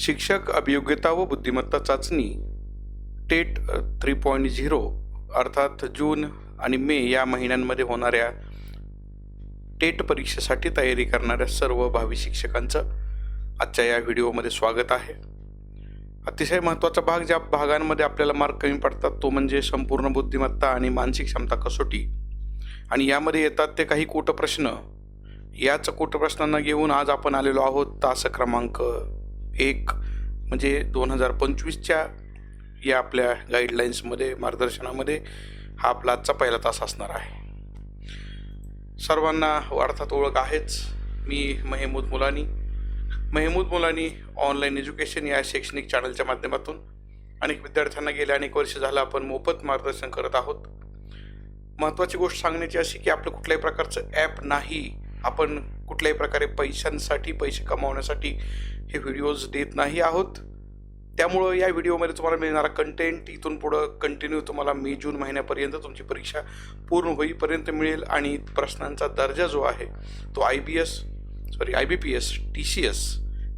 शिक्षक अभियोग्यता व बुद्धिमत्ता चाचणी टेट थ्री पॉईंट झिरो अर्थात जून आणि मे या महिन्यांमध्ये होणाऱ्या टेट परीक्षेसाठी तयारी करणाऱ्या सर्व भावी शिक्षकांचं आजच्या या व्हिडिओमध्ये स्वागत आहे. अतिशय महत्त्वाचा भाग ज्या भागांमध्ये आपल्याला मार्क कमी पडतात तो म्हणजे संपूर्ण बुद्धिमत्ता आणि मानसिक क्षमता कसोटी. आणि यामध्ये येतात ते काही कूटप्रश्न. याच कूटप्रश्नांना घेऊन आज आपण आलेलो आहोत तास क्रमांक एक म्हणजे दोन हजार पंचवीसच्या या आपल्या गाईडलाईन्समध्ये मार्गदर्शनामध्ये हा आपला आजचा पहिला तास असणार आहे. सर्वांना अर्थात ओळख आहेच. मी महेमूद मुलानी. महेमूद मुलानी ऑनलाईन एज्युकेशन या शैक्षणिक चॅनलच्या माध्यमातून अनेक विद्यार्थ्यांना गेल्या अनेक वर्ष झालं आपण मोफत मार्गदर्शन करत आहोत. महत्त्वाची गोष्ट सांगण्याची अशी की आपलं कुठल्याही प्रकारचं ॲप नाही. आपण कुठल्याही प्रकारे पैशांसाठी पैसे कमावण्यासाठी हे व्हिडिओज देत नाही आहोत. त्यामुळं या व्हिडिओमध्ये तुम्हाला मिळणारा कंटेंट इथून पुढं कंटिन्यू तुम्हाला मे जून महिन्यापर्यंत तुमची परीक्षा पूर्ण होईपर्यंत मिळेल आणि प्रश्नांचा दर्जा जो आहे तो I B S sorry I B P S T C S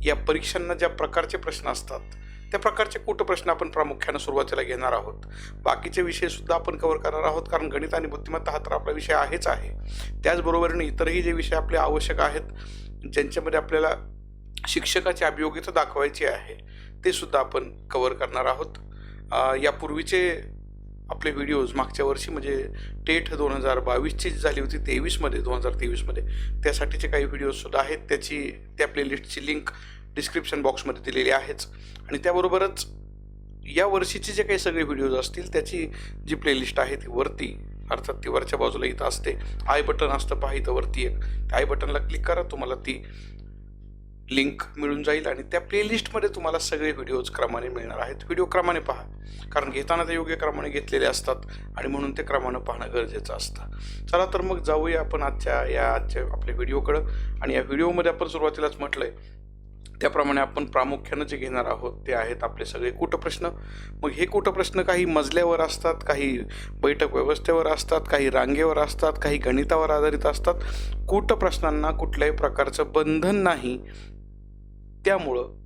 या परीक्षांना ज्या प्रकारचे प्रश्न असतात त्या प्रकारचे कुठं प्रश्न आपण प्रामुख्यानं सुरुवातीला घेणार आहोत? बाकीचे विषयसुद्धा आपण कव्हर करणार आहोत कारण गणित आणि बुद्धिमत्ता हा तर आपला विषय आहेच आहे. त्याचबरोबरीने इतरही जे विषय आपले आवश्यक आहेत ज्यांच्यामध्ये आपल्याला शिक्षकाची अभियोग्यता दाखवायची आहे ते सुद्धा आपण कवर करणार आहोत. यापूर्वीचे आपले व्हिडिओज मागच्या वर्षी म्हणजे टेट दोन हजार बावीसची जी झाली होती तेवीसमध्ये दोन हजार तेवीसमध्ये त्यासाठीचे काही व्हिडिओजसुद्धा आहेत. त्याची त्या प्लेलिस्टची लिंक डिस्क्रिप्शन बॉक्समध्ये दिलेली आहेच आणि त्याबरोबरच या वर्षीचे जे काही सगळे व्हिडिओज असतील त्याची जी प्लेलिस्ट आहे ती वरती अर्थात ती वरच्या बाजूला इथं असते. आय बटन असतं पहा इथं वरती एक. त्या आय बटनला क्लिक करा तुम्हाला ती लिंक मिळून जाईल आणि त्या प्लेलिस्टमध्ये तुम्हाला सगळे व्हिडिओज क्रमाने मिळणार आहेत. व्हिडिओ क्रमाने पहा. कारण घेताना ते योग्य क्रमाने घेतलेले असतात आणि म्हणून ते क्रमानं पाहणं गरजेचं असतं. चला तर मग जाऊया आपण आजच्या या आजच्या आपल्या व्हिडिओकडं आणि या व्हिडिओमध्ये आपण सुरुवातीलाच म्हटलं आहे त्याप्रमाणे आपण प्रामुख्यानं जे घेणार आहोत ते आहेत आपले सगळे कूटप्रश्न. मग हे कूटप्रश्न काही मजल्यावर असतात काही बैठक व्यवस्थेवर असतात काही रांगेवर असतात काही गणितावर आधारित असतात. कूटप्रश्नांना कुठल्याही प्रकारचं बंधन नाही. त्यामुळं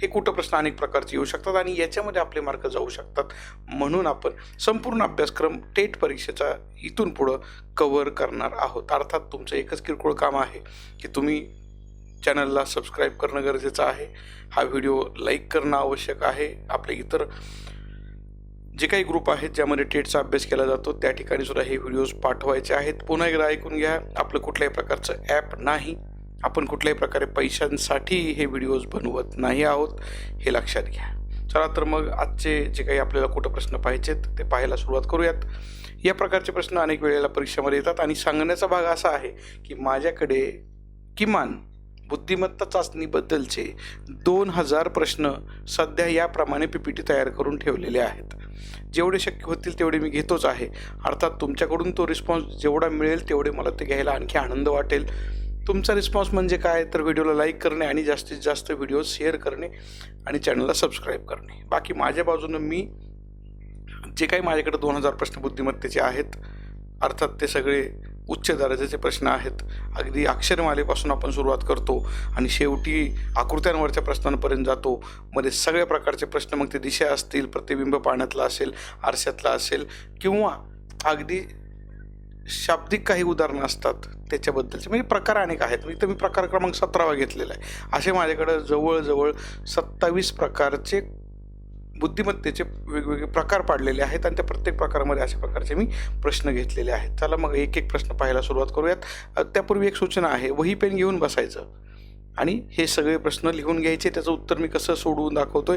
हे कुटप्रश्न अनेक प्रकारचे येऊ शकतात आणि याच्यामध्ये आपले मार्क जाऊ शकतात. म्हणून आपण संपूर्ण अभ्यासक्रम टेट परीक्षेचा इथून पुढं कव्हर करणार आहोत. अर्थात तुमचं एकच किरकोळ काम आहे की तुम्ही चॅनलला सबस्क्राईब करणं गरजेचं आहे. हा व्हिडिओ लाईक करणं आवश्यक आहे. आपले इतर जे काही ग्रुप आहेत ज्यामध्ये टेटचा अभ्यास केला जातो त्या ठिकाणी सुद्धा हे व्हिडिओज पाठवायचे आहेत. पुन्हा एकदा ऐकून घ्या आपलं कुठल्याही प्रकारचं ॲप नाही. आपण कुठल्याही प्रकारे पैशांसाठी हे व्हिडिओज बनवत नाही आहोत हे लक्षात घ्या. चला तर मग आजचे जे काही आपल्याला कुठं प्रश्न पाहिजेत ते पाहायला सुरुवात करूयात. या प्रकारचे प्रश्न अनेक वेळेला परीक्षेमध्ये येतात आणि सांगण्याचा भाग असा आहे की माझ्याकडे किमान बुद्धिमत्ता चाचणीबद्दलचे दोन हजार प्रश्न सध्या याप्रमाणे पी पी टी तयार करून ठेवलेले आहेत. जेवढे शक्य होतील तेवढे मी घेतोच आहे. अर्थात तुमच्याकडून तो रिस्पॉन्स जेवढा मिळेल तेवढे मला ते घ्यायला आणखी आनंद वाटेल. तुमचा रिस्पॉन्स म्हणजे काय? तर व्हिडिओला लाईक करणे आणि जास्तीत जास्त व्हिडिओ शेअर करणे आणि चॅनलला सबस्क्राईब करणे. बाकी माझ्या बाजूनं मी जे काही माझ्याकडे दोन हजार प्रश्न बुद्धिमत्तेचे आहेत अर्थात ते सगळे उच्च दर्जाचे प्रश्न आहेत. अगदी अक्षरमालेपासून आपण सुरुवात करतो आणि शेवटी आकृत्यांवरच्या प्रश्नांपर्यंत जातो. मध्ये सगळ्या प्रकारचे प्रश्न मग ते दिशा असतील प्रतिबिंब पाण्यातला असेल आरशातला असेल किंवा अगदी शाब्दिक काही उदाहरणं असतात त्याच्याबद्दलचे. म्हणजे प्रकार अनेक आहेत. म्हणजे इथं मी प्रकार क्रमांक सतरावा घेतलेला आहे. असे माझ्याकडं जवळजवळ सत्तावीस प्रकारचे बुद्धिमत्तेचे वेगवेगळे प्रकार पाडलेले आहेत आणि त्या प्रत्येक प्रकारामध्ये अशा प्रकारचे मी प्रश्न घेतलेले आहेत. चला मग एक एक प्रश्न पाहायला सुरुवात करूयात. त्यापूर्वी एक सूचना आहे वही पेन घेऊन बसायचं. आणि हे सगळे प्रश्न लिहून घ्यायचे त्याचं उत्तर मी कसं सोडवून दाखवतोय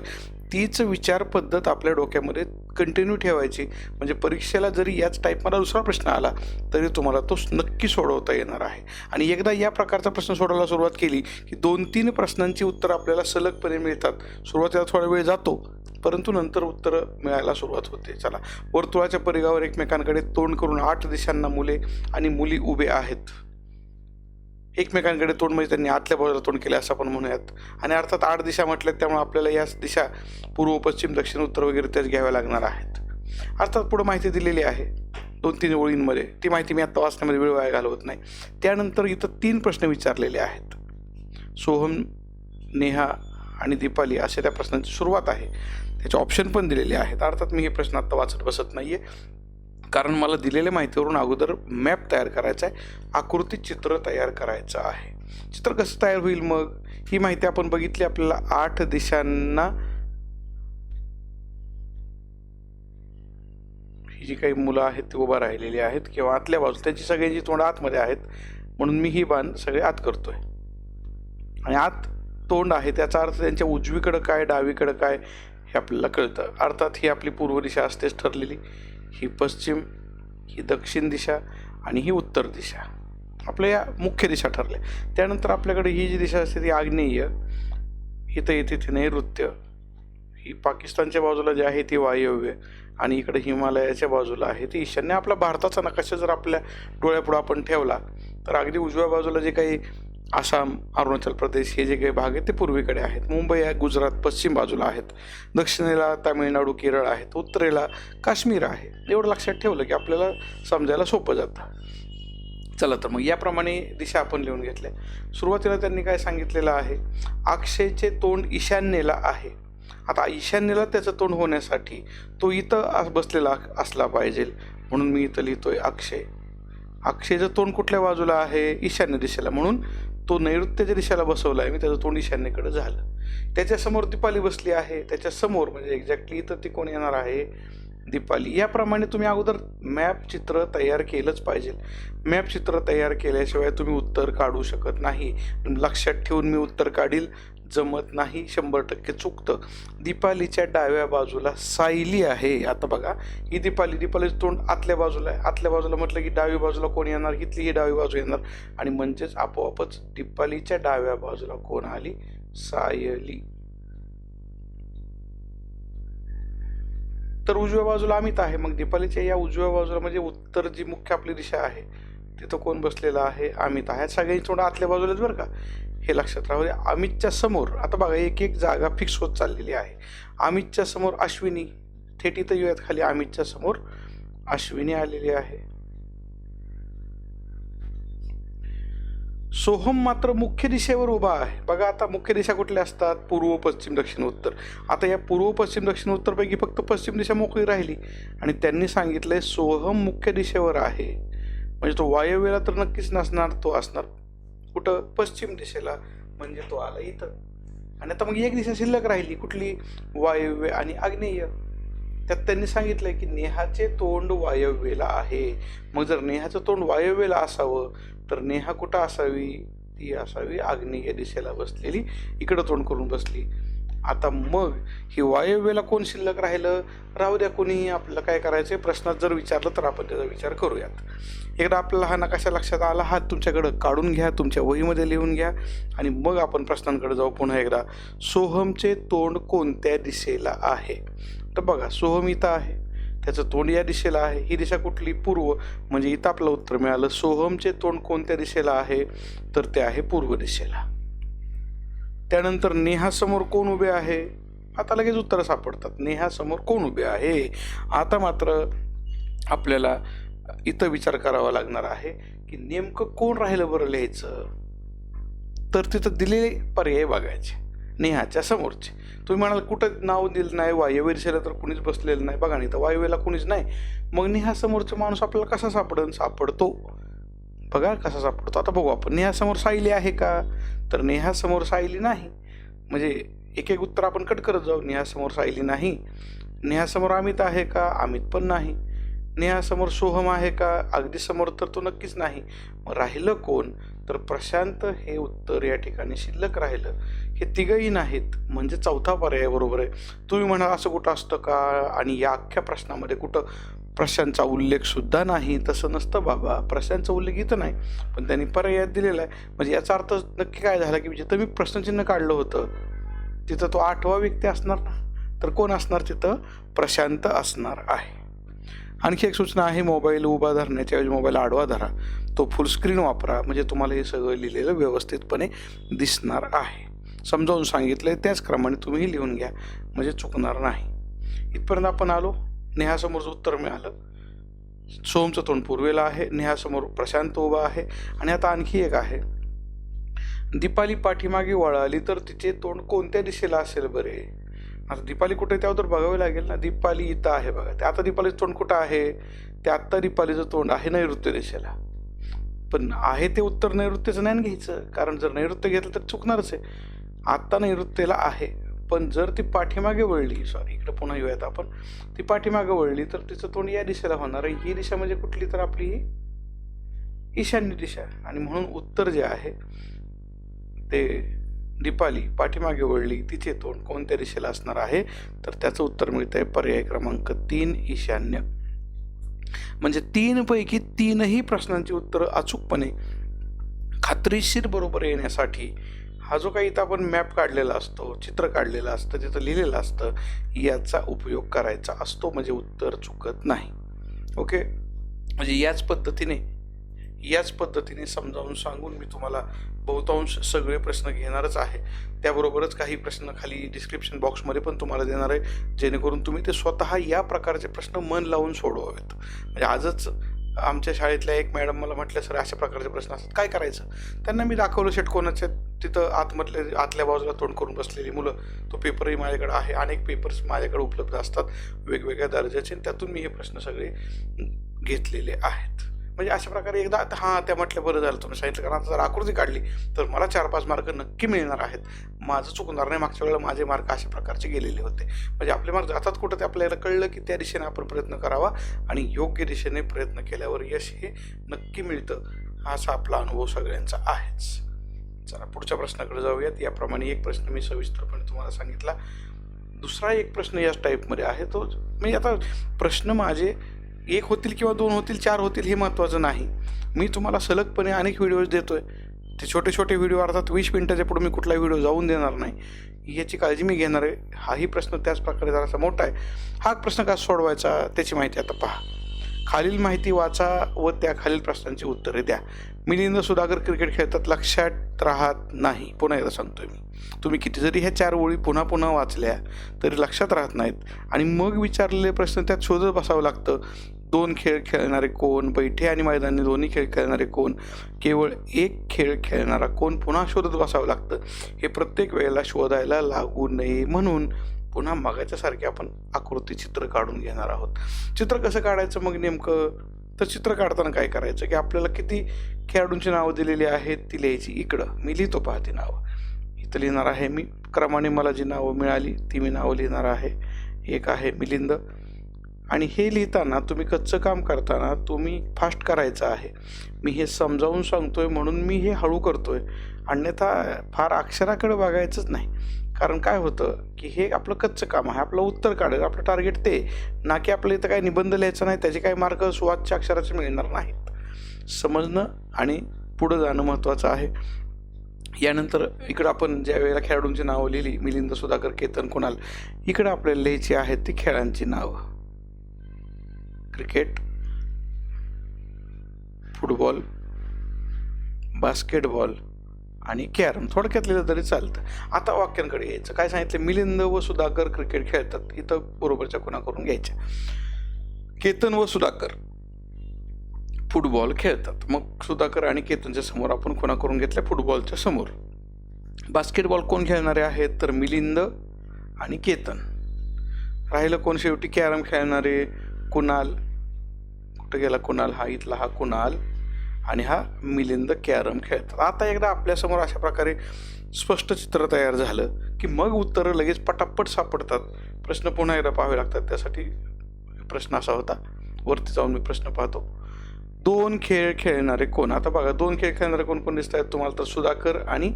तीच विचार पद्धत आपल्या डोक्यामध्ये कंटिन्यू ठेवायची. म्हणजे परीक्षेला जरी याच टाईपमध्ये दुसरा प्रश्न आला तरी तुम्हाला तो नक्की सोडवता येणार आहे. आणि एकदा या प्रकारचा प्रश्न सोडवायला सुरुवात केली की दोन तीन प्रश्नांची उत्तर आपल्याला सलगपणे मिळतात. सुरुवातीला थोडा वेळ जातो परंतु नंतर उत्तरं मिळायला सुरुवात होते. चला वर्तुळाच्या परिघावर एकमेकांकडे तोंड करून आठ दिशांना मुले आणि मुली उभे आहेत. एकमेकांकडे तोंड म्हणजे त्यांनी आतल्या बाजूला तोंड केले असं आपण म्हणूयात. आणि अर्थात आठ दिशा म्हटल्यात त्यामुळे आपल्याला या दिशा पूर्व पश्चिम दक्षिण उत्तर वगैरे त्याच घ्याव्या लागणार आहेत. अर्थात पुढं माहिती दिलेली आहे. दोन तीन ओळींमध्ये. ती माहिती मी आत्ता वाचण्यामध्ये वेळ वाया घालवत नाही. त्यानंतर इथं तीन प्रश्न विचारलेले आहेत. सोहम नेहा आणि दीपाली असे त्या प्रश्नांची सुरुवात आहे. त्याचे ऑप्शन पण दिलेले आहेत. अर्थात मी हे प्रश्न आत्ता वाचत बसत नाही आहे कारण मला दिलेल्या माहितीवरून अगोदर मॅप तयार करायचा आहे आकृती चित्र तयार करायचं आहे. चित्र कसं तयार होईल मग? ही माहिती आपण बघितली आपल्याला आठ दिशांना. ही जी काही मुलं आहेत ती उभा राहिलेली आहेत किंवा आतल्या बाजू त्यांची सगळ्यांची तोंड आतमध्ये आहेत. म्हणून मी ही बाण सगळे आत करतोय. आणि आत तोंड आहे त्याचा अर्थ त्यांच्या उजवीकडं काय डावीकडं काय हे आपल्याला कळतं. अर्थात ही आपली पूर्व दिशा असतेच ठरलेली. ही पश्चिम ही दक्षिण दिशा आणि ही उत्तर दिशा. आपल्या या मुख्य दिशा ठरल्या. त्यानंतर आपल्याकडे ही जी दिशा असते ती आग्नेय इथं येते ती नैऋत्य. ही पाकिस्तानच्या बाजूला जी आहे ती वायव्य आणि इकडे हिमालयाच्या बाजूला आहे ती ईशान्य. आपला भारताचा नकाशा जर आपल्या डोळ्यापुढं आपण ठेवला तर अगदी उजव्या बाजूला जे काही आसाम अरुणाचल प्रदेश हे जे काही भाग आहेत ते पूर्वेकडे आहेत. मुंबई आहे गुजरात पश्चिम बाजूला आहेत. दक्षिणेला तामिळनाडू केरळ आहेत. उत्तरेला काश्मीर आहे. एवढं लक्षात ठेवलं की आपल्याला समजायला सोपं जातं. चला तर मग याप्रमाणे दिशा आपण लिहून घेतल्या. सुरुवातीला त्यांनी काय सांगितलेलं आहे? अक्षयचे तोंड ईशान्येला आहे. आता ईशान्येला त्याचं तोंड होण्यासाठी तो इथं बसलेला असला पाहिजे. म्हणून मी इथं लिहितोय अक्षय. अक्षयचं तोंड कुठल्या बाजूला आहे? ईशान्य दिशेला. म्हणून तो नैऋत्यच्या दिशेला बसवला आहे मी त्याचं तोंड ईशान्येकडे झालं. त्याच्यासमोर दीपाली बसली आहे त्याच्यासमोर म्हणजे एक्झॅक्टली इथं ती कोण येणार आहे? दीपाली. याप्रमाणे तुम्ही अगोदर मॅप चित्र तयार केलंच पाहिजे. मॅप चित्र तयार केल्याशिवाय तुम्ही उत्तर काढू शकत नाही. लक्षात ठेवून मी उत्तर काढील. जमत नाही शंभर टक्के चुकतं. दीपालीच्या डाव्या बाजूला सायली आहे. आता बघा ही दीपाली दीपालीचं तोंड आतल्या बाजूला आहे. आतल्या बाजूला म्हटलं की डावी बाजूला कोण येणार? इथली ही डावी बाजू येणार. आणि म्हणजेच आपोआपच दीपालीच्या डाव्या बाजूला कोण आली? सायली. तर उजव्या बाजूला अमित आहे. मग दीपालीच्या या उजव्या बाजूला म्हणजे उत्तर जी मुख्य आपली दिशा आहे तिथं कोण बसलेला आहे? अमित आहे सगळ्यांची थोडं आतल्या बाजूलाच बरं का. हे लक्षात राहू द्या अमितच्या समोर आता बघा एक एक जागा फिक्स होत चाललेली आहे. अमितच्या समोर अश्विनी थेट इथं येऊयात खाली. अमितच्या समोर अश्विनी आलेली आहे. सोहम मात्र मुख्य दिशेवर उभा आहे. बघा आता मुख्य दिशा कुठल्या असतात? पूर्व पश्चिम दक्षिण उत्तर. आता या पूर्व पश्चिम दक्षिण उत्तरपैकी फक्त पश्चिम दिशा मोकळी राहिली. आणि त्यांनी सांगितलंय सोहम मुख्य दिशेवर आहे. म्हणजे तो वायव्येला तर नक्कीच नसणार तो असणार. कुठं? पश्चिम दिशेला. म्हणजे तो आला इथं. आणि आता मग एक दिशा शिल्लक राहिली कुठली? वायव्य आणि आग्नेय. त्यात त्यांनी सांगितलंय की नेहाचे तोंड वायव्येला आहे. मग जर नेहाचं तोंड वायव्येला असावं तर नेहा कुठं असावी? ती असावी आग्नेय दिशेला बसलेली इकडं तोंड करून बसली. आता मग ही वायव्येला कोण शिल्लक राहिलं? राहू द्या कोणीही आपल्याला काय करायचं प्रश्नात जर विचारलं तर आपण त्याचा विचार करूयात. एकदा आपल्याला हा नकाशा लक्षात आला हा तुमच्याकडं काढून घ्या तुमच्या वहीमध्ये लिहून घ्या आणि मग आपण प्रश्नांकडे जाऊ पुन्हा एकदा. सोहमचे तोंड कोणत्या दिशेला आहे? तर बघा सोहम इथं आहे. त्याचं तोंड या दिशेला आहे. ही दिशा कुठली? पूर्व. म्हणजे इथं आपलं उत्तर मिळालं. सोहमचे तोंड कोणत्या दिशेला आहे? तर ते आहे पूर्व दिशेला. त्यानंतर नेहासमोर कोण उभे आहे? आता लगेच उत्तरं सापडतात. नेहासमोर कोण उभे आहे? आता मात्र आपल्याला इथं विचार करावा लागणार आहे की नेमकं कोण राहिलं बरं लिहायचं? तर तिथं दिलेले पर्याय बघायचे. नेहाच्या समोरचे. तुम्ही म्हणाल कुठं नाव दिलं नाही वायव्य दिशेला तर कुणीच बसलेलं नाही. बघा नाही तर वायव्यला कुणीच नाही. मग नेहा समोरचा माणूस आपल्याला कसा सापडन? सापडतो. बघा कसा सापडतो. आता बघू आपण नेहासमोर सायली आहे का? तर नेहासमोर सायली नाही. म्हणजे एक एक उत्तर आपण कट करत जाऊ. नेहासमोर सायली नाही. नेहासमोर अमित आहे का? अमित पण नाही. नेहासमोर सोहम आहे का? अगदी समोर तर तो नक्कीच नाही. मग राहिलं कोण? तर प्रशांत हे उत्तर या ठिकाणी शिल्लक राहिलं. हे तिघही नाहीत. म्हणजे चौथा पर्याय बरोबर आहे. तुम्ही म्हणाल असं कुठं असतं का? आणि या अख्ख्या प्रश्नामध्ये कुठं प्रशांतचा उल्लेखसुद्धा नाही? तसं नसतं बाबा. प्रशांतचा उल्लेख इथं नाही. पण त्यांनी पर्यायात दिलेला आहे. म्हणजे याचा अर्थ नक्की काय झाला की जिथं मी प्रश्नचिन्ह काढलं होतं तिथं तो आठवा व्यक्ती असणार ना? तर कोण असणार तिथं? प्रशांत असणार आहे. आणखी एक सूचना आहे मोबाईल उभा धरण्याच्या ऐवजी मोबाईल आडवा धरा. तो फुल स्क्रीन वापरा. म्हणजे तुम्हाला हे सगळं लिहिलेलं व्यवस्थितपणे दिसणार आहे. समजावून सांगितलं आहे त्याचप्रमाणे तुम्हीही लिहून घ्या. म्हणजे चुकणार नाही. इथपर्यंत आपण आलो. नेहासमोरचं उत्तर मिळालं. सोमचं तोंड पूर्वेला आहे. नेहासमोर प्रशांत उभा आहे. आणि आता आणखी एक आहे. दीपाली पाठीमागे वळाली तर तिचे तोंड कोणत्या दिशेला असेल बरे? आता दीपाली कुठे त्यावर तर बघावी लागेल ना. दीपाली इथं आहे बघा. ते आता दीपालीचं तोंड कुठं आहे? ते आत्ता दीपालीचं तोंड आहे नैऋत्य दिशेला. पण आहे ते उत्तर नैऋत्यचं नाही घ्यायचं? कारण जर नैऋत्य घेतलं तर चुकणारच आहे. आत्ता नैऋत्यला आहे. पण जर ती पाठीमागे वळली सॉरी इकडे पुन्हा येऊयात आपण. ती पाठीमागे वळली तर तिचं तोंड या दिशेला होणार आहे. ही दिशा म्हणजे कुठली तर आपली? ही ईशान्य दिशा. आणि म्हणून उत्तर जे आहे ते दीपाली पाठीमागे वळली तिचे तोंड कोणत्या दिशेला असणार आहे? तर त्याचं उत्तर मिळतंय पर्याय क्रमांक तीन ईशान्य. म्हणजे तीन पैकी तीनही प्रश्नांची उत्तरं अचूकपणे खात्रीशीर बरोबर येण्यासाठी हा जो काही इथं आपण मॅप काढलेला असतो चित्र काढलेलं असतं तिथं लिहिलेलं असतं याचा उपयोग करायचा असतो म्हणजे उत्तर चुकत नाही. ओके म्हणजे याच पद्धतीने याच पद्धतीने समजावून सांगून मी तुम्हाला बहुतांश सगळे प्रश्न घेणारच आहे. त्याबरोबरच काही प्रश्न खाली डिस्क्रिप्शन बॉक्समध्ये पण तुम्हाला देणार आहे. जेणेकरून तुम्ही ते स्वतः या प्रकारचे प्रश्न मन लावून सोडवावेत. म्हणजे आजच आमच्या शाळेतल्या एक मॅडम मला म्हटलं सर अशा प्रकारचे प्रश्न असतात. काय करायचं? त्यांना मी दाखवलं शेट कोणाच्या तिथं आतमधले आतल्या बाजूला तोंड करून बसलेली मुलं. तो पेपरही माझ्याकडे आहे. अनेक पेपर्स माझ्याकडे उपलब्ध असतात. वेगवेगळ्या दर्जाचे. आणि त्यातून मी हे प्रश्न सगळे घेतलेले आहेत. म्हणजे अशा प्रकारे एकदा हां त्या म्हटलं बरं झालं तुम्ही सांगितलं कारण आता जर आकृती काढली तर मला चार पाच मार्क नक्की मिळणार आहेत. माझं चुकणार नाही मागच्या वेळेला माझे मार्क अशा प्रकारचे गेलेले होते. म्हणजे आपले मार्क जातात कुठं ते आपल्याला कळलं की त्या दिशेने आपण प्रयत्न करावा आणि योग्य दिशेने प्रयत्न केल्यावर यश हे नक्की मिळतं हा असा आपला अनुभव सगळ्यांचा आहेच. चला पुढच्या प्रश्नाकडे जाऊयात. याप्रमाणे एक प्रश्न मी सविस्तरपणे तुम्हाला सांगितला. दुसरा एक प्रश्न याच टाईपमध्ये आहे. तो म्हणजे आता प्रश्न माझे एक होतील किंवा दोन होतील चार होतील हे महत्त्वाचं नाही. मी तुम्हाला सलगपणे अनेक व्हिडिओज देतोय. ते छोटे छोटे व्हिडिओ अर्थात वीस मिनटाच्या पुढे मी कुठला व्हिडिओ जाऊन देणार नाही. याची काळजी मी घेणार आहे. हाही प्रश्न त्याच प्रकारे जरासा मोठा आहे. हा प्रश्न का सोडवायचा त्याची माहिती आता पहा. खालील माहिती वाचा व त्या खालील प्रश्नांची उत्तरे द्या. मिलिंद सुधाकर क्रिकेट खेळतात लक्षात राहत नाही. पुन्हा एकदा सांगतोय मी. तुम्ही किती जरी ह्या चार ओळी पुन्हा पुन्हा वाचल्या तरी लक्षात राहत नाहीत. आणि मग विचारलेले प्रश्न त्यात शोधत बसावं लागतं. दोन खेळ खेळणारे कोण? बैठे आणि मैदानी दोन्ही खेळ खेळणारे कोण? केवळ एक खेळ खेळणारा कोण? पुन्हा शोधत बसावं लागतं. हे प्रत्येक वेळेला शोधायला लागू नये म्हणून पुन्हा मागायच्यासारखे आपण आकृती चित्र काढून घेणार आहोत. चित्र कसं काढायचं मग नेमकं? तर चित्र काढताना काय करायचं की आपल्याला किती खेळाडूंची नावं दिलेली आहेत ती लिहायची. इकडं मी लिहितो पाहते नावं. इथं लिहिणार आहे मी. क्रमाने मला जी नावं मिळाली ती मी नावं लिहिणार आहे. एक आहे मिलिंद. आणि हे लिहिताना तुम्ही कच्चं काम करताना तुम्ही फास्ट करायचं आहे. मी हे समजावून सांगतोय म्हणून मी हे हळू करतोय. अन्यथा फार अक्षराकडे बघायचंच नाही. कारण काय होतं की हे आपलं कच्चं काम आहे आपलं उत्तर काढलं आपलं टार्गेट ते. ना की आपलं इथं काही निबंध लिहायचं नाही त्याचे काही मार्क सुवादच्या अक्षराचे मिळणार नाहीत. समजणं आणि पुढं जाणं महत्त्वाचं आहे. यानंतर इकडं आपण ज्या वेळेला खेळाडूंची नावं लिहिली मिलिंद सुधाकर केतन कुणाल इकडं आपल्याला लिहायची आहेत ती खेळांची नावं. क्रिकेट फुटबॉल बास्केटबॉल आणि कॅरम थोडक्यात लिहिलं तरी चालतं. आता वाक्यांकडे यायचं. काय सांगितलं? मिलिंद व सुधाकर क्रिकेट खेळतात. इथं बरोबरच्या खुणा करून घ्यायच्या? केतन व सुधाकर फुटबॉल खेळतात. मग सुधाकर आणि केतनच्या समोर आपण खुणा करून घेतल्या? फुटबॉलच्या समोर. बास्केटबॉल कोण खेळणारे आहेत? तर मिलिंद आणि केतन. राहिलं कोण शेवटी? कॅरम खेळणारे कुणाल. कुठं गेला कुणाल? हा इथला हा कुणाल. आणि हा मिलिंद कॅरम खेळतात. आता एकदा आपल्यासमोर अशा प्रकारे स्पष्ट चित्र तयार झालं की मग उत्तरं लगेच पटापट सापडतात. प्रश्न पुन्हा एकदा पाहावे लागतात. त्यासाठी प्रश्न असा होता. वरती जाऊन मी प्रश्न पाहतो. दोन खेळ खेळणारे कोण? आता बघा दोन खेळ खेळणारे कोण कोण दिसत आहेत? तुम्हाला तर सुधाकर आणि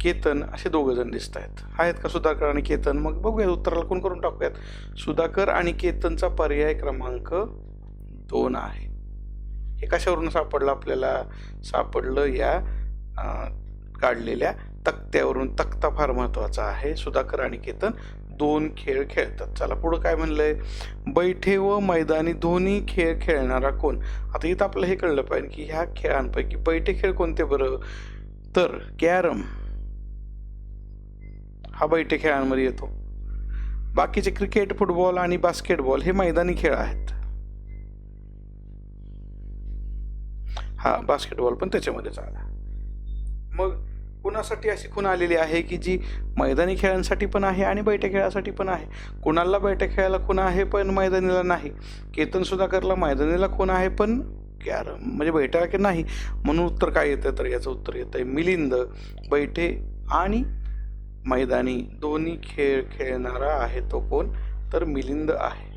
केतन असे दोघं जण दिसत आहेत. आहेत का सुधाकर आणि केतन? मग बघूया उत्तराला कोण करून टाकूयात? सुधाकर आणि केतनचा पर्याय क्रमांक दोन आहे. हे कशावरून सापडलं? आपल्याला सापडलं या काढलेल्या तक्त्यावरून. तक्ता फार महत्त्वाचा आहे. सुधाकर आणि केतन दोन खेळ खेळतात. चला पुढं काय म्हणलंय? बैठे व मैदानी दोन्ही खेळ खेळणारा कोण? आता इथं आपलं हे कळलं पाहिजे की ह्या खेळांपैकी बैठे खेळ कोणते बरं? तर कॅरम. हा बैठे खेळांमध्ये येतो. बाकीचे क्रिकेट फुटबॉल आणि बास्केटबॉल हे मैदानी खेळ आहेत. हा बास्केटबॉल पण त्याच्यामध्येच आला मग कुणासाठी अशी खूण आलेली आहे की जी मैदानी खेळांसाठी पण आहे आणि बैठ्या खेळासाठी पण आहे? कुणाला बैठ्या खेळायला खूण आहे पण मैदानीला नाही? केतन सुधाकरला मैदानीला खूण आहे पण कॅरम म्हणजे बैठ्या की नाही? म्हणून उत्तर काय येतं तर याचं उत्तर येतं आहे मिलिंद बैठे आणि मैदानी दोन्ही खेळ खेळणारा आहे तो कोण? तर मिलिंद आहे.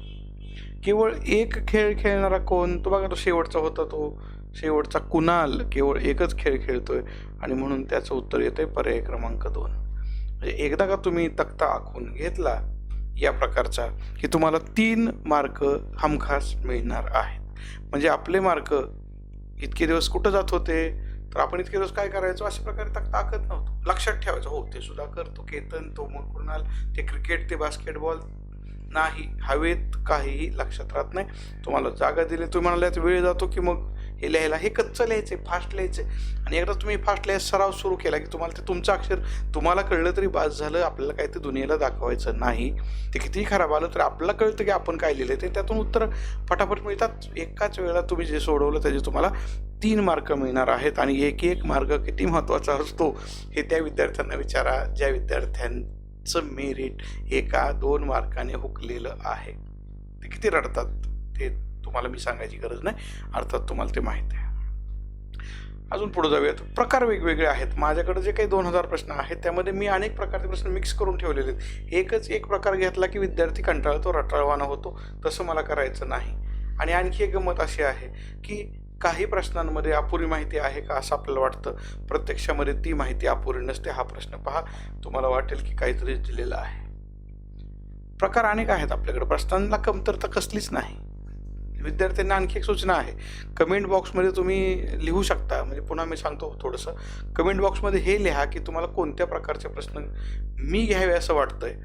केवळ एक खेळ खेळणारा कोण? तो बघा तो शेवटचा होता तो. शेवटचा कुणाल केवळ एकच खेळ खेळतोय आणि म्हणून त्याचं उत्तर येतंय पर्याय क्रमांक दोन. म्हणजे एकदा का तुम्ही तक्ता आखून घेतला या प्रकारचा की तुम्हाला तीन मार्क हमखास मिळणार आहेत. म्हणजे आपले मार्क इतके दिवस कुठं जात होते तर आपण इतके दिवस काय करायचो? अशा प्रकारे तक्ता आखत नव्हतो. लक्षात ठेवायचं हो ते सुद्धा करतो केतन तो मग कुणाल ते क्रिकेट ते बास्केटबॉल नाही हवेत काहीही लक्षात राहत नाही. तुम्हाला जागा दिली तुम्ही म्हणाल्यात वेळ जातो की मग हे लिहायला हे कच्चं लिहायचं आहे फास्ट लिहायचे आणि एकदा तुम्ही फास्ट लिहायचा सराव सुरू केला की तुम्हाला ते तुमचं अक्षर तुम्हाला कळलं तरी बास झालं आपल्याला काय ते दुनियेला दाखवायचं नाही. ते कितीही खराब आलं तर आपल्याला कळतं की आपण काय लिहिलं ते त्यातून उत्तर फटाफट मिळतात. एकाच वेळेला तुम्ही जे सोडवलं त्याचे तुम्हाला तीन मार्क मिळणार आहेत. आणि एक एक मार्ग किती महत्त्वाचा असतो हे त्या विद्यार्थ्यांना विचारा. ज्या विद्यार्थ्यांचं मेरिट एका दोन मार्काने हुकलेलं आहे. ते किती रडतात? ते तुम्हाला मी सांगायची गरज नाही. अर्थात तुम्हाला ते माहीत आहे. अजून पुढे जाऊयात. प्रकार वेगवेगळे आहेत. माझ्याकडे जे काही दोन हजार प्रश्न आहेत त्यामध्ये मी अनेक प्रकारचे प्रश्न मिक्स करून ठेवलेले आहेत. एकच एक प्रकार घेतला की विद्यार्थी कंटाळतो रटाळवाना होतो. तसं मला करायचं नाही. आणि आणखी एक गंमत अशी आहे की काही प्रश्नांमध्ये अपुरी माहिती आहे का असं आपल्याला वाटतं. प्रत्यक्षामध्ये ती माहिती अपुरी नसते. हा प्रश्न पहा. तुम्हाला वाटेल की काहीतरी दिलेलं आहे. प्रकार अनेक आहेत आपल्याकडे. प्रश्नांना कमतरता कसलीच नाही. विद्यार्थ्यांना आणखी एक सूचना आहे. कमेंट बॉक्समध्ये तुम्ही लिहू शकता. म्हणजे पुन्हा मी सांगतो थोडंसं. कमेंट बॉक्समध्ये हे लिहा की तुम्हाला कोणत्या प्रकारचे प्रश्न मी घ्यावे असं वाटतंय.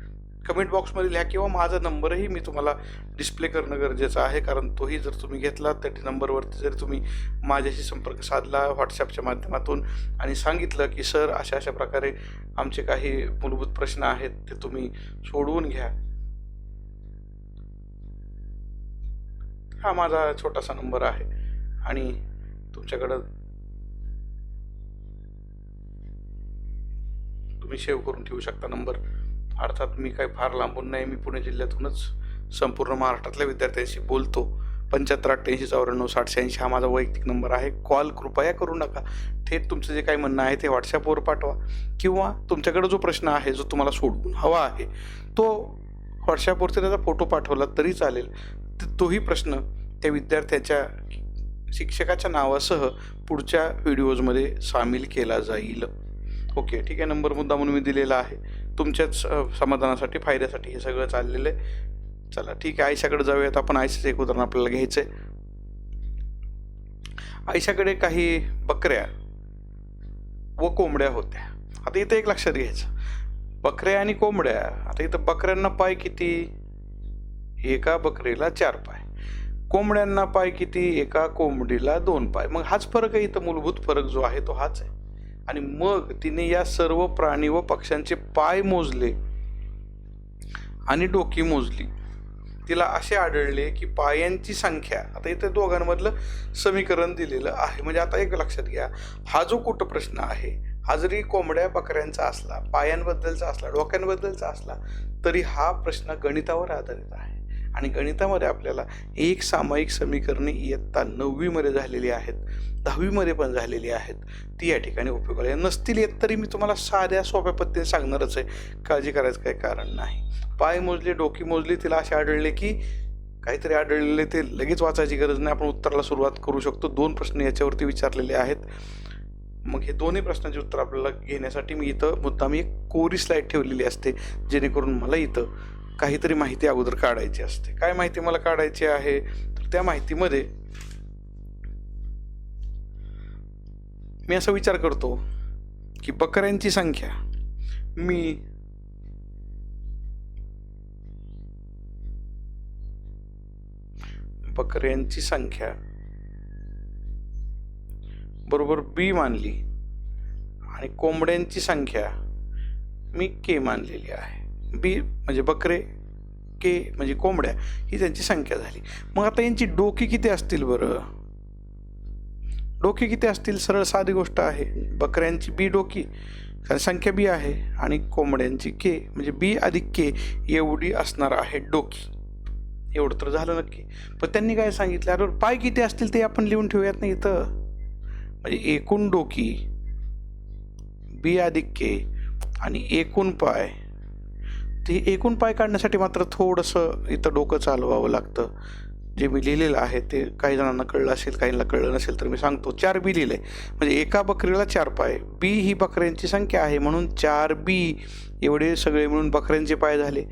कमेंट बॉक्समध्ये लिहा किंवा माझा नंबरही मी तुम्हाला डिस्प्ले करणं गरजेचं आहे. कारण तोही जर तुम्ही घेतला त्या नंबरवरती जर तुम्ही माझ्याशी संपर्क साधला व्हॉट्सॲपच्या माध्यमातून आणि सांगितलं की सर अशा अशा प्रकारे आमचे काही मूलभूत प्रश्न आहेत ते तुम्ही सोडवून घ्या. हा माझा छोटासा नंबर आहे. आणि तुमच्याकडं तुम्ही सेव्ह करून ठेवू शकता नंबर. अर्थात मी काही फार लांबून नाही मी पुणे जिल्ह्यातूनच संपूर्ण महाराष्ट्रातल्या विद्यार्थ्यांशी बोलतो. पंच्याहत्तर अठ्ठ्याऐंशी चौऱ्याण्णव साठ शहाऐंशी हा माझा वैयक्तिक नंबर आहे. कॉल कृपया करू नका. थेट तुमचं जे काही म्हणणं आहे ते व्हॉट्सॲपवर पाठवा. किंवा तुमच्याकडे जो प्रश्न आहे जो तुम्हाला सोडवून हवा आहे तो व्हॉट्सॲपवरती त्याचा फोटो पाठवला तरी चालेल. तर तोही प्रश्न त्या विद्यार्थ्याच्या शिक्षकाच्या नावासह पुढच्या व्हिडिओजमध्ये सामील केला जाईल. ओके ठीक आहे. नंबर मुद्दा म्हणून मी दिलेला आहे. तुमच्याच समाधानासाठी फायद्यासाठी हे सगळं चाललेलं आहे. चला ठीक आहे. आयशाकडे जाऊयात आपण. आयशाचं एक उदाहरण आपल्याला घ्यायचं आहे आयशाकडे काही बकऱ्या व कोंबड्या होत्या. आता इथं एक लक्षात घ्यायचं. बकऱ्या आणि कोंबड्या. आता इथं बकऱ्यांना पाय किती? एका बकरीला चार पाय. कोंबड्यांना पाय किती? एका कोंबडीला दोन पाय. मग हाच फरक आहे इथं. मूलभूत फरक जो आहे तो हाच आहे. आणि मग तिने या सर्व प्राणी व पक्ष्यांचे पाय मोजले आणि डोकी मोजली. तिला असे आढळले की पायांची संख्या आता इथे दोघांमधलं समीकरण दिलेलं आहे. म्हणजे आता एक लक्षात घ्या. हा जो कुठं प्रश्न आहे हा जरी कोंबड्या बकऱ्यांचा असला पायांबद्दलचा असला डोक्यांबद्दलचा असला तरी हा प्रश्न गणितावर आधारित आहे. आणि गणितामध्ये आपल्याला एक सामायिक समीकरणे इयत्ता नववीमध्ये झालेली आहेत दहावीमध्ये पण झालेली आहेत. ती या ठिकाणी उपयोगाला नसतील येत तरी मी तुम्हाला साध्या सोप्या पद्धतीने सांगणारच आहे. काळजी करायचं काही कारण नाही. पाय मोजले डोकी मोजली तिला असे आढळले की काहीतरी आढळलेले ते लगेच वाचायची गरज नाही. आपण उत्तराला सुरुवात करू शकतो. दोन प्रश्न याच्यावरती विचारलेले आहेत. मग हे दोन्ही प्रश्नांची उत्तर आपल्याला घेण्यासाठी मी इथं मुद्दामी एक कोरी स्लाईड ठेवलेली असते जेणेकरून मला इथं काहीतरी माहिती अगोदर काढायची असते. काय माहिती मला काढायची आहे? तर त्या माहितीमध्ये मी असा विचार करतो की बकऱ्यांची संख्या मी बकऱ्यांची संख्या बरोबर बी मानली. आणि कोंबड्यांची संख्या मी के मानलेली आहे. बी म्हणजे बकरे के म्हणजे कोंबड्या ही त्यांची संख्या झाली. मग आता यांची डोकी किती असतील बरं? डोकी किती असतील? सरळ साधी गोष्ट आहे. बकऱ्यांची बी डोकी कारण संख्या बी आहे आणि कोंबड्यांची के म्हणजे बी अधिक के एवढी असणार आहे डोकी. एवढं तर झालं नक्की. पण त्यांनी काय सांगितलं? अरे पाय किती असतील ते आपण लिहून ठेवूयात नाही इथं? म्हणजे एकूण डोकी बी अधिक के आणि एकूण पाय. ते एकूण पाय काढण्यासाठी मात्र थोडंसं इथं डोकं चालवावं लागतं. जे मी लिहिलेलं आहे ते काही जणांना कळलं असेल काहींना कळलं नसेल तर मी सांगतो. चार बी लिहिलं. आहे म्हणजे एका बकरीला चार पाय. बी ही बकऱ्यांची संख्या आहे म्हणून चार बी एवढे सगळे मिळून बकऱ्यांचे पाय झाले.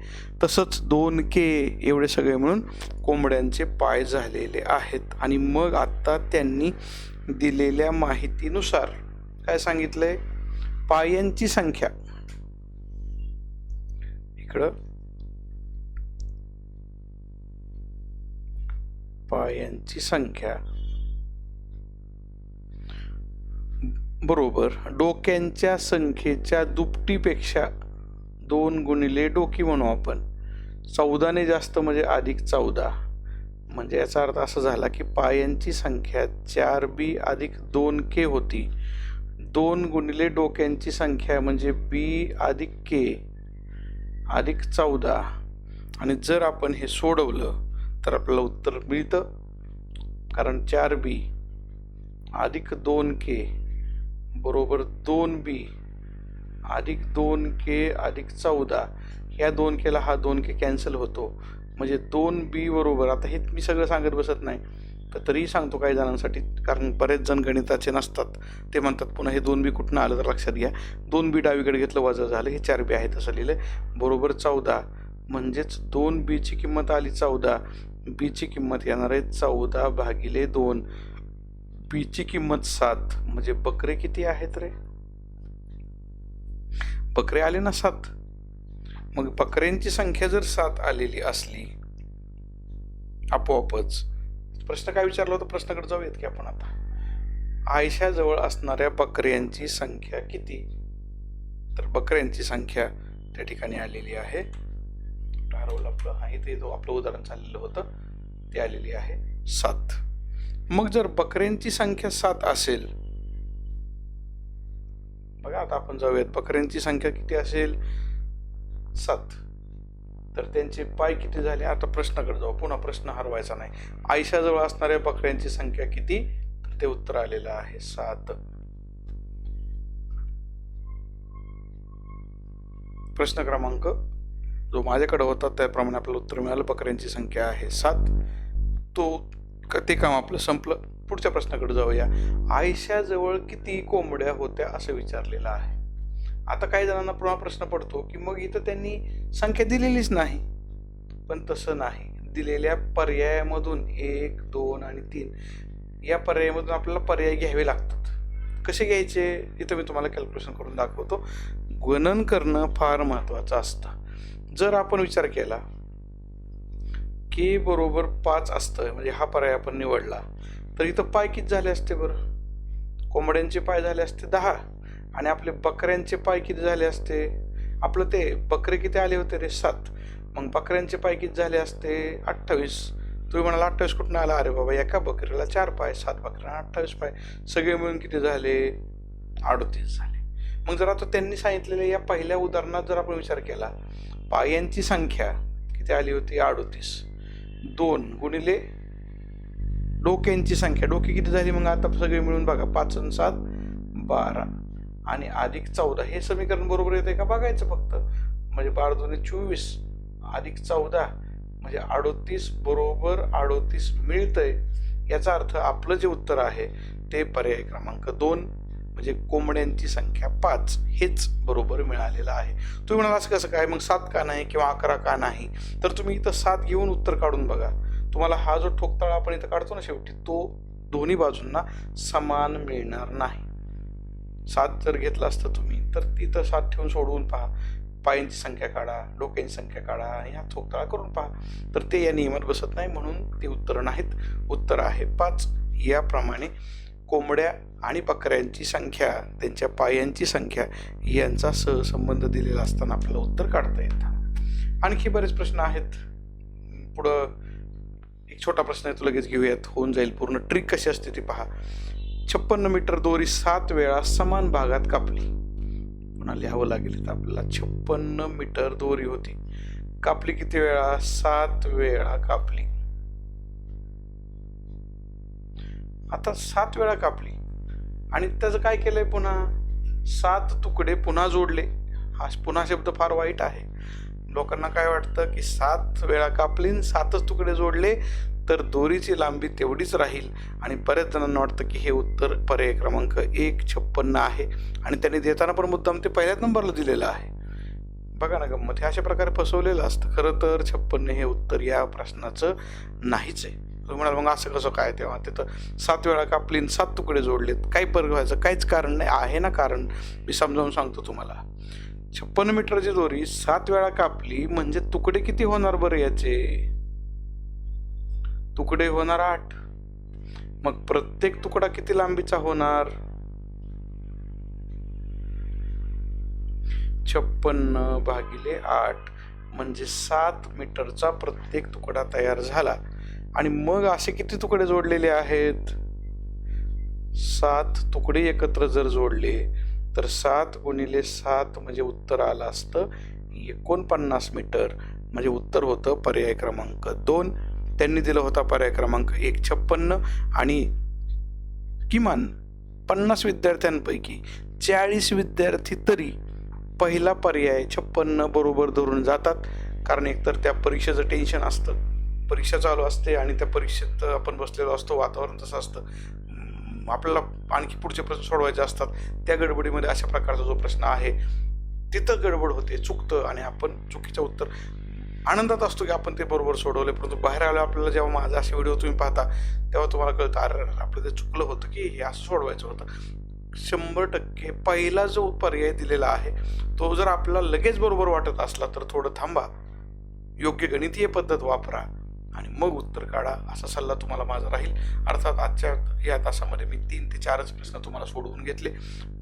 तसंच दोन के एवढे सगळे मिळून कोंबड्यांचे पाय झालेले आहेत. आणि मग आत्ता त्यांनी दिलेल्या माहितीनुसार काय सांगितलंय? पायांची संख्या. इकडं. पायांची संख्या. बरोबर. डोक्यांच्या संख्येच्या दुपटीपेक्षा दोन गुणिले डोकी म्हणू आपण. चौदाने जास्त म्हणजे अधिक चौदा. म्हणजे याचा अर्थ असा झाला की पायांची संख्या चार बी अधिक दोन के होती. दोन गुणिले डोक्यांची संख्या म्हणजे बी अधिक के अधिक चौदा. आणि जर आपण हे सोडवलं तर आपल्याला उत्तर मिळतं. कारण चार बी अधिक दोन के बरोबर दोन बी अधिक दोन के अधिक चौदा. ह्या दोन केला हा दोन के कॅन्सल होतो. म्हणजे दोन बी बरोबर. आता हे मी सगळं सांगत बसत नाही. तर तरीही सांगतो काही जणांसाठी कारण बरेच जण गणिताचे नसतात. ते म्हणतात पुन्हा हे दोन बी कुठनं आलं तर लक्षात घ्या. दोन बी डावीकडे घेतलं वजा झालं हे चार बी आहेत तसं लिहिलं बरोबर चौदा. म्हणजेच दोन बीची किंमत आली चौदा. बीची किंमत येणार आहे चौदा भागिले दोन. बीची किंमत सात. म्हणजे बकरे किती आहेत रे? बकरे आले ना सात? मग बकऱ्यांची संख्या जर सात आलेली असली आपोआपच प्रश्न काय विचारला होता? प्रश्नाकडे जाऊयात की आपण आता. आयशाजवळ असणाऱ्या बकऱ्यांची संख्या किती? तर बकऱ्यांची संख्या त्या ठिकाणी आलेली आहे. हरवलं आपलं आहे ते जो आपलं उदाहरण चाललेलं होतं ते आलेली आहे सात. मग जर बकऱ्यांची संख्या सात असेल बघा आता आपण जाऊयात. बकऱ्यांची संख्या किती असेल? सात. तर त्यांचे पाय किती झाले? आता प्रश्नाकडे जाऊ. पुन्हा प्रश्न हरवायचा नाही. आयशाजवळ असणाऱ्या बकऱ्यांची संख्या किती? तर ते उत्तर आलेलं आहे सात. प्रश्न क्रमांक जो माझ्याकडे होता त्याप्रमाणे आपल्याला उत्तर मिळालं. बकऱ्यांची संख्या आहे सात. तो ते काम आपलं संपलं. पुढच्या प्रश्नाकडे जाऊया. आयशाजवळ किती कोंबड्या होत्या असं विचारलेलं आहे. आता काही जणांना पुन्हा प्रश्न पडतो की मग इथं त्यांनी संख्या दिलेलीच नाही. पण तसं नाही. दिलेल्या पर्यायामधून एक दोन आणि तीन या पर्यायामधून आपल्याला पर्याय घ्यावे लागतात. कसे घ्यायचे? इथं मी तुम्हाला कॅल्क्युलेशन करून दाखवतो. गणन करणं फार महत्त्वाचं असतं. जर आपण विचार केला की बरोबर पाच असतं म्हणजे हा पर्याय आपण निवडला तर इथं पाय किती झाले असते बरं? कोंबड्यांचे पाय झाले असते दहा. आणि आपले बकऱ्यांचे पाय किती झाले असते? आपलं ते बकरे किती आले होते रे? सात. मग बकऱ्यांचे पाय किती झाले असते? अठ्ठावीस. तुम्ही म्हणाला अठ्ठावीस कुठून आला? अरे बाबा एका बकरीला चार पाय सात बकऱ्यांना अठ्ठावीस पाय. सगळे मिळून किती झाले? अडतीस झाले. मग जर आता त्यांनी सांगितलेल्या या पहिल्या उदाहरणात जर आपण विचार केला पायांची संख्या किती आली होती? अडतीस. दोन गुणिले डोक्यांची संख्या. डोके किती झाली? मग आता सगळे मिळून बघा पाच आणि सात बारा. आणि अधिक चौदा हे समीकरण बरोबर येते का बघायचं फक्त. म्हणजे बारा दोन्ही चोवीस अधिक चौदा म्हणजे अडोतीस बरोबर अडोतीस मिळतंय. याचा अर्थ आपलं जे उत्तर आहे ते पर्याय क्रमांक दोन म्हणजे कोंबड्यांची संख्या पाच हेच बरोबर मिळालेलं आहे. तुम्ही म्हणाल असं कसं काय? मग सात का नाही किंवा अकरा का नाही? तर तुम्ही इथं सात घेऊन उत्तर काढून बघा. तुम्हाला हा जो ठोकताळा आपण इथं काढतो ना शेवटी तो दोन्ही बाजूंना समान मिळणार नाही. सात जर घेतला असतं तुम्ही तर तिथं सात ठेवून सोडवून पहा. पायांची संख्या काढा डोक्यांची संख्या काढा आणि हा करून पहा. तर ते या नियमात बसत नाही म्हणून ते उत्तरं नाहीत. उत्तर आहे पाच. याप्रमाणे कोंबड्या आणि बकऱ्यांची संख्या त्यांच्या पायांची संख्या यांचा सहसंबंध दिलेला असताना आपल्याला उत्तर काढता येतं. आणखी बरेच प्रश्न आहेत. पुढं एक छोटा प्रश्न आहे तो लगेच घेऊयात. होऊन जाईल. पूर्ण ट्रिक कशी असते ती पहा. छप्पन्न मीटर दोरी सात वेळा समान भागात कापली. पुन्हा लिहावं लागेल तर आपल्याला छप्पन्न मीटर दोरी होती. कापली किती वेळा? सात वेळा कापली. आता सात वेळा कापली. आणि त्याचं काय केलंय पुन्हा? सात तुकडे पुन्हा जोडले. हा पुन्हा शब्द फार वाईट आहे. लोकांना काय वाटतं की सात वेळा कापली आणि सातच तुकडे जोडले? तर दोरीची लांबी तेवढीच राहील आणि बऱ्याच जणांना वाटतं की हे उत्तर पर्याय क्रमांक एक छप्पन्न आहे. आणि त्यांनी देताना पण मुद्दाम ते पहिल्याच नंबरला दिलेलं आहे. बघा ना गंमत हे अशा प्रकारे फसवलेलं असतं. खरं तर छप्पन्न हे उत्तर या प्रश्नाचं नाहीच आहे. तुम्ही म्हणाल मग असं कसं काय तेव्हा? तिथं सात वेळा कापली आणि सात तुकडे जोडलेत. काही फरक व्हायचं काहीच कारण नाही. आहे ना कारण? मी समजावून सांगतो तुम्हाला. छप्पन्न मीटरची दोरी सात वेळा कापली म्हणजे तुकडे किती होणार बरं याचे? तुकडे होणार आठ. मग प्रत्येक तुकडा किती लांबीचा होणार? छप्पन्न भागिले आठ म्हणजे सात मीटरचा प्रत्येक तुकडा तयार झाला. आणि मग असे किती तुकडे जोडलेले आहेत? सात तुकडे एकत्र जर जोडले तर सात गुणिले सात म्हणजे उत्तर आलं असतं एकोणपन्नास मीटर. म्हणजे उत्तर होतं पर्याय क्रमांक दोन. त्यांनी दिला होता पर्याय क्रमांक एक छप्पन्न आणि किमान पन्नास विद्यार्थ्यांपैकी चाळीस विद्यार्थी तरी पहिला पर्याय छप्पन्न बरोबर धरून जातात. कारण एकतर त्या परीक्षेचं टेन्शन असतं. परीक्षा चालू असते आणि त्या परीक्षेत आपण बसलेलो असतो वातावरण तसं असतं. आपल्याला आणखी पुढचे प्रश्न सोडवायचे असतात. त्या गडबडीमध्ये अशा प्रकारचा जो प्रश्न आहे तिथं गडबड होते चुकतं आणि आपण चुकीचं उत्तर आनंदात असतो की आपण ते बरोबर सोडवले. परंतु बाहेर आलो आपल्याला जेव्हा माझा असे व्हिडिओ तुम्ही पाहता तेव्हा तुम्हाला कळतं अरे अरे, आपलं ते चुकलं होतं की हे असं सोडवायचं होतं. शंभर टक्के पहिला जो पर्याय दिलेला आहे तो जर आपल्याला लगेच बरोबर वाटत असला तर थोडं थांबा. योग्य गणितीय पद्धत वापरा. आणि मग उत्तर काढा असा सल्ला तुम्हाला माझा राहील. अर्थात आजच्या या तासामध्ये मी तीन ते चारच प्रश्न तुम्हाला सोडवून घेतले.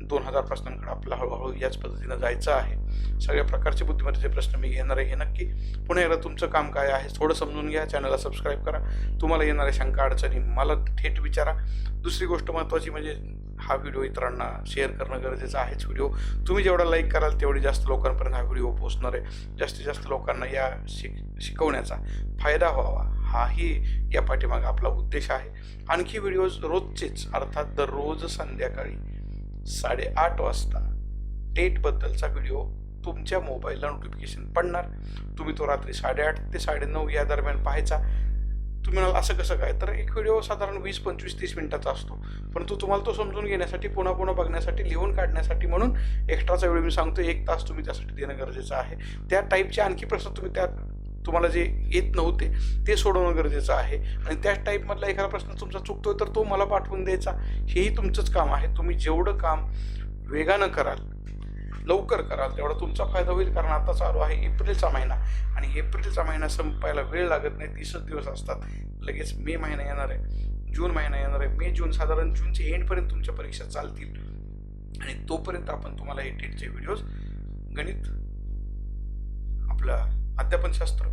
दोन हजार प्रश्नांकडे आपला हळूहळू याच पद्धतीनं जायचं आहे. सगळ्या प्रकारचे बुद्धिमत्तेचे प्रश्न मी घेणार आहे हे नक्की. पुन्हा एकदा तुमचं काम काय आहे थोडं समजून घ्या. चॅनलला सबस्क्राईब करा. तुम्हाला येणाऱ्या शंका अडचणी मला थेट विचारा. दुसरी गोष्ट महत्त्वाची म्हणजे हा व्हिडिओ इतरांना शेअर करणं गरजेचं आहेच. व्हिडिओ तुम्ही जेवढा लाईक कराल तेवढी जास्त लोकांपर्यंत हा व्हिडिओ पोहोचणार आहे. जास्तीत जास्त लोकांना या शिक शिकवण्याचा फायदा व्हावा. हाही या पाठीमागे आपला उद्देश आहे. आणखी व्हिडिओज रोजचेच अर्थात दररोज संध्याकाळी साडेआठ वाजता डेटबद्दलचा व्हिडिओ तुमच्या मोबाईलला नोटिफिकेशन पडणार. तुम्ही तो रात्री साडेआठ ते साडेनऊ या दरम्यान पाहायचा. तुम्ही म्हणाल असं कसं काय? तर एक व्हिडिओ साधारण वीस पंचवीस तीस मिनिटाचा असतो. परंतु तुम्हाला तो समजून घेण्यासाठी पुन्हा पुन्हा बघण्यासाठी लिहून काढण्यासाठी म्हणून एक्स्ट्राचा वेळ मी सांगतो एक तास तुम्ही त्यासाठी देणं गरजेचं आहे. त्या टाईपचे आणखी प्रश्न तुम्ही त्या तुम्हाला जे येत नव्हते ते सोडवणं गरजेचं आहे. आणि त्याच टाईपमधला एखादा प्रश्न तुमचा चुकतोय तर तो मला पाठवून द्यायचा. हेही तुमचंच काम आहे. तुम्ही जेवढं काम वेगानं कराल लवकर कराल तेवढा तुमचा फायदा होईल. कारण आता चालू आहे एप्रिलचा महिना. आणि एप्रिलचा महिना संपायला वेळ लागत नाही. तीसच दिवस असतात. लगेच मे महिना येणार आहे. जून महिना येणार आहे. मे जून साधारण जूनच्या एंडपर्यंत तुमच्या परीक्षा चालतील. आणि तोपर्यंत आपण तुम्हाला हे टेटचे व्हिडिओज गणित आपलं अध्यापनशास्त्र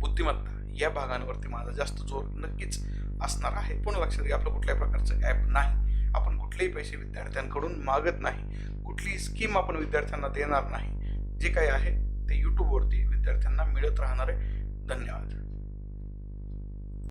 बुद्धिमत्ता या भागांवरती माझा जास्त जोर नक्कीच असणार आहे. पण लक्षात घ्या आपलं कुठल्याही प्रकारचं ॲप नाही. आपण कुठलेही पैसे विद्यार्थ्यांकडून मागत नाही. कुठलीही स्कीम आपण विद्यार्थ्यांना देणार नाही. जे काही आहे ते यूट्यूबवरती विद्यार्थ्यांना मिळत राहणार आहे. धन्यवाद.